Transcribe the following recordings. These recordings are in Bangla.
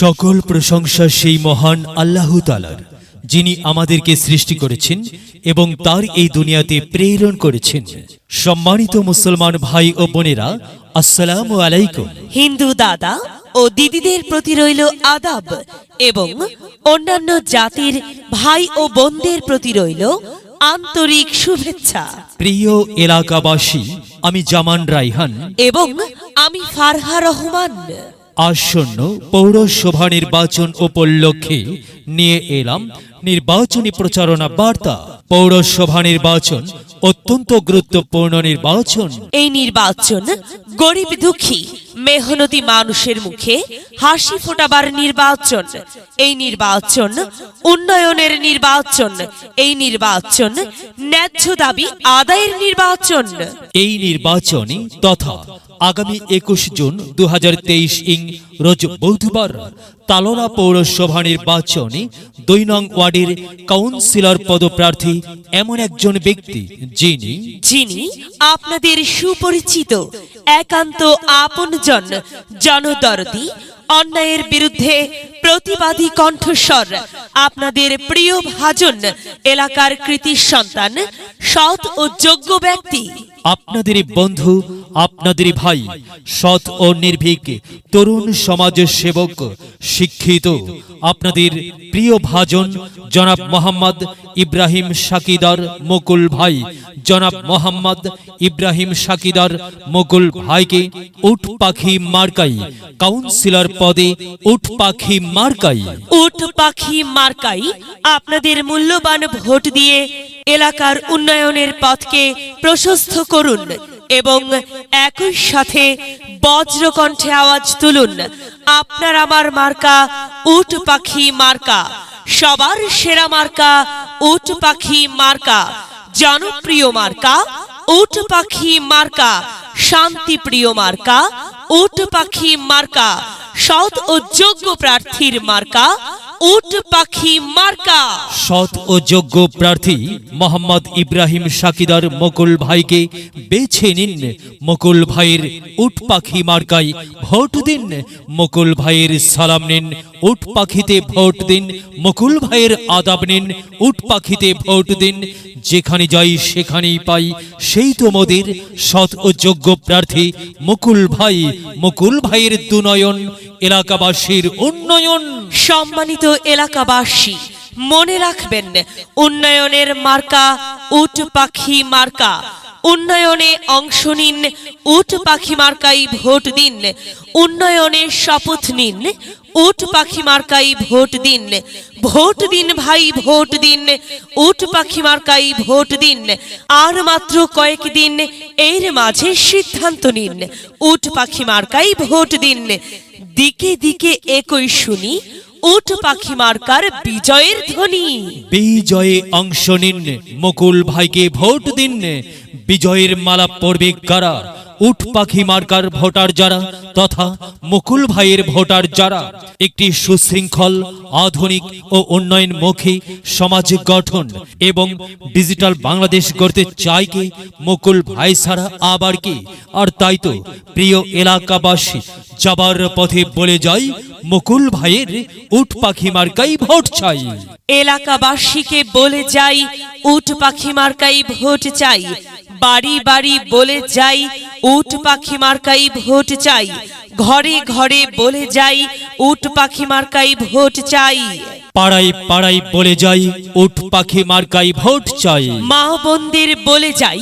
সকল প্রশংসা সেই মহান আল্লাহ তালার যিনি আমাদেরকে সৃষ্টি করেছেন এবং তার এই দুনিয়াতে প্রেরণ করেছেন। সম্মানিত মুসলমান ভাই ও বোনেরা আসসালামু আলাইকুম। হিন্দু দাদা ও দিদিদের প্রতি রইল আদাব এবং অন্যান্য জাতির ভাই ও বোনদের প্রতি রইল আন্তরিক শুভেচ্ছা। প্রিয় এলাকাবাসী আমি জামান রাইহান এবং আমি ফারহা রহমান। আসন্ন পৌরসভা নির্বাচন উপলক্ষে নিয়ে এলাম নির্বাচনী প্রচারণা বার্তা। পৌরসভা নির্বাচন অত্যন্ত গুরুত্বপূর্ণ নির্বাচন। এই নির্বাচন গরিব দুঃখী মেহনতি মানুষের মুখে হাসি ফোটাবার নির্বাচন। এই নির্বাচন উন্নয়নের নির্বাচন। এই নির্বাচন ন্যায্য দাবি আদায়ের নির্বাচন। এই নির্বাচনে তথা আগামী একুশ জুন দু ইং রোজ বুধবার তালোরা পৌরসভা নির্বাচনে দুই নং ওয়ার্ডের কাউন্সিলর পদপ্রার্থী এমন একজন ব্যক্তি যিনি যিনি আপনাদের সুপরিচিত একান্ত আপনজন। জনদরদি, অন্যায়ের বিরুদ্ধে প্রতিবাদী কণ্ঠস্বর। আপনাদের প্রিয় ভাজন, এলাকার কৃতি সন্তান, সৎ ও যোগ্য ব্যক্তি। আপনাদের বন্ধু আপনাদেরই ভাই সৎ ও নির্ভীক, তরুণ সমাজের সেবক, শিক্ষিত। আপনাদের প্রিয় ভাজন জনাব মোহাম্মদ ইব্রাহিম সাকিদার মুকুল ভাই। জনাব মোহাম্মদ ইব্রাহিম সাকিদার মুকুল ভাইকে উট পাখি মার্কাই, কাউন্সিলর পদে উট পাখি মার্কাই। উট পাখি মার্কাই আপনাদের মূল্যবান ভোট দিয়ে এলাকার উন্নয়নের পথকে প্রশস্ত করুন এবং একই সাথে বজ্রকণ্ঠে আওয়াজ তুলুন। আপনার আমার মার্কা, উট পাখি মার্কা। সবার সেরা মার্কা, উট পাখি মার্কা। জনপ্রিয় মার্কা, উট পাখি মার্কা। শান্তিপ্রিয় মার্কা, উট পাখি মার্কা। সৎ ও যোগ্য প্রার্থীর মার্কা উট পাখি মার্কা। সৎ ও যোগ্য প্রার্থী মোহাম্মদ ইব্রাহিম সাকিদার মুকুল ভাইকে বেছে নিন। মুকুল ভাইয়ের উট পাখি মার্কায় ভোট দিন। মুকুল ভাইয়ের সালাম নিন। উট পাখিতে ভোট দিন, মুকুল ভাইয়ের আদাব নিন। উট পাখিতে ভোট দিন, যেখানে যাই সেখানেই পাই। সেই তো মোদের সৎ ও যোগ্য প্রার্থী, মুকুল ভাই, মুকুল ভাইয়ের দুনয়ন, এলাকাবাসীর উন্নয়ন। সম্মানিত এলাকাবাসী, মনে রাখবেন, উন্নয়নের মার্কা উট পাখি মার্কা। উন্নয়নে অংশ নিন, উট পাখি মার্কাই ভোট দিন। উন্নয়নে শপথ নিন, উট পাখি মার্কাই ভোট দিন। ভোট দিন ভাই, ভোট দিন, উট পাখি মার্কাই ভোট দিন। আর মাত্র কয়েকদিন এর মাঝে সিদ্ধান্ত নিন। উট পাখি মার্কাই ভোট দিন। দিকে দিকে একই শুনি উট পাখি মার্কার বিজয়ের ধ্বনি। বিজয়ে অংশ নিন, মুকুল ভাইকে ভোট দিন, বিজয়ের মালা পড়বে কারা? উঠ পাখি মার্কার ভোটার যারা, তথা মুকুল ভাইয়ের ভোটার যারা, একটি সুশৃঙ্খল, আধুনিক ও উন্নয়নমুখী সমাজ গঠন এবং ডিজিটাল বাংলাদেশ গড়তে চায় কি মুকুল ভাই ছাড়া আবার কি? আর তাই তো প্রিয় এলাকাবাসী, যাবার পথে বলে যাই, মুকুল ভাইয়ের উঠ পাখি মার্কাই ভোট চাই। এলাকাবাসীকে বলে যাই, উট পাখি মার্কাই ভোট চাই। বাড়ি বাড়ি বলে যাই উট পাখি মার্কাই ভোট চাই। ঘরে ঘরে বলে যাই উট পাখি মার্কাই ভোট চাই। পাড়াই পাড়াই বলে যাই উট পাখি মার্কাই ভোট চাই। মা বোনদের বলে যাই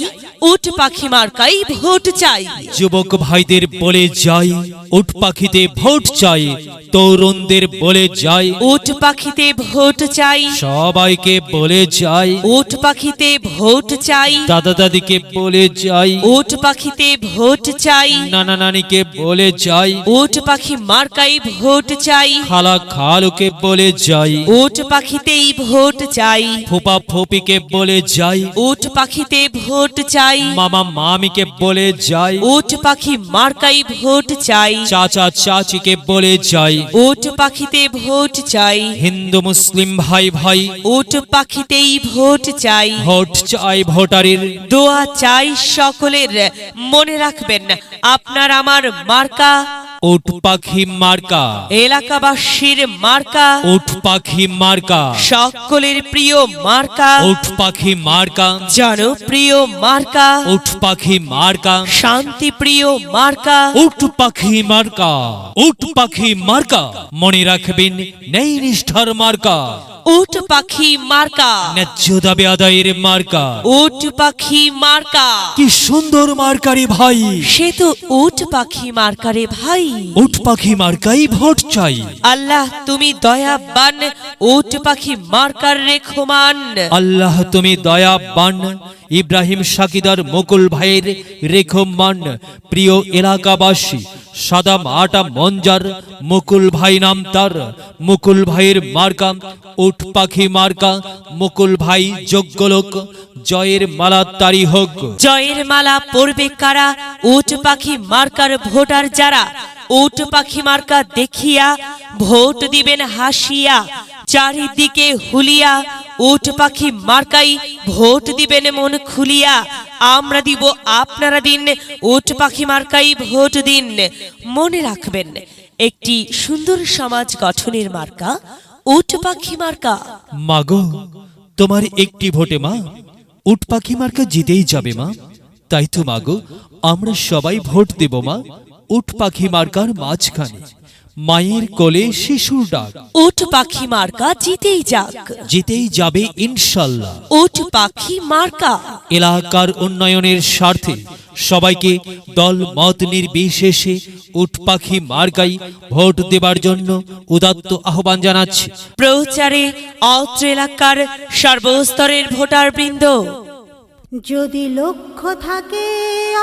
উট পাখি মার্কাই ভোট চাই। যুবক ভাইদের বলে যাই উঠ পাখিতে ভোট চাই তরুণদের বলে যাই। উট পাখিতে ভোট চাই। সবাইকে বলে যাই। উট পাখিতে ভোট চাই। দাদা দাদিকে বলে যাই। উট পাখিতে ভোট চাই। নানা নানিকে বলে যাই। উট পাখি মার্কাই ভোট চাই। খালা খালুকে বলে যাই। উট পাখিতেই ভোট চাই। ফুপা ফুপিকে বলে যাই। উট পাখিতে ভোট চাই। মামা মামিকে বলে যাই। উট পাখি মার্কাই ভোট চাই। চাচা চাচিকে বলে যাই। ওট পাখিতে ভোট চাই। হিন্দু মুসলিম ভাই ভাই। উট পাখিতেই ভোট চাই। ভোট চাই ভোটারের। দোয়া চাই সকলের। মনে রাখবেন আপনার আমার মার্কা উট পাখি মার্কা। এলাকাবাসীর মার্কা। উট পাখি মার্কা। সকলের প্রিয় মার্কা। উট পাখি মার্কা। জনপ্রিয় মার্কা। উট পাখি মার্কা। শান্তি প্রিয় মার্কা। উট পাখি মার্কা। উট পাখি মার্কা। মনে রাখবেন নেই নিষ্ঠার মার্কা। উট পাখি মার্কা। ন্যায্য দাবি আদায়ের মার্কা। উট পাখি মার্কা। কি সুন্দর মার্কারে ভাই। সে তো উট পাখি মার্কারে ভাই। উট পাখি মার্কাই ভোট চাই। আল্লাহ তুমি দয়া দয়াবান উট পাখি মার্কার রেখমান। আল্লাহ তুমি দয়া বান ইব্রাহিম সাকিদার মুকুল ভাইয়ের রেখো মান প্রিয় এলাকাবাসী সাদাম আটা মঞ্জার, মুকুল ভাই নাম তার মুকুল ভাইয়ের মার্কা, উট পাখি মার্কা, মুকুল ভাই যোগ্য লোক, জয়ের মালা তারি হোক। জয়ের মালা পড়বে কারা? উট পাখি মার্কার ভোটার যারা? উট পাখি মার্কা দেখিয়া ভোট দিবেন হাসিয়া, চারিদিকে হুলিয়া, উট পাখি মার্কাই ভোট দিবেন মন খুলিয়া আমরা দিব আপনারা দিন, উট পাখি মার্কাই ভোট দিন। মনে রাখবেন, একটি সুন্দর সমাজ গঠনের মার্কা, উট পাখি মার্কা। মাগো, তোমার একটি ভোটে মা, উট পাখি মার্কা জিতেই যাবে মা। তাই তো মাগো, আমরা সবাই ভোট দেব মা, উট পাখি মার্কার মাঝখানে। মায়ের কোলে শিশুর ডাক। ওট পাখি মার্কা জিতেই যাক। জিতেই যাবে ইনশাল্লাহ। ওট পাখি মার্কা। এলাকার উন্নয়নের স্বার্থে সবাইকে দল মত নির্বিশেষে উট পাখি মার্কাই ভোট দেবার জন্য উদাত্ত আহ্বান জানাচ্ছি। প্রচারে অত্র এলাকার সর্বস্তরের ভোটার বৃন্দ যদি লক্ষ্য থাকে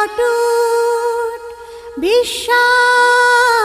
অটুট বিশ্বাস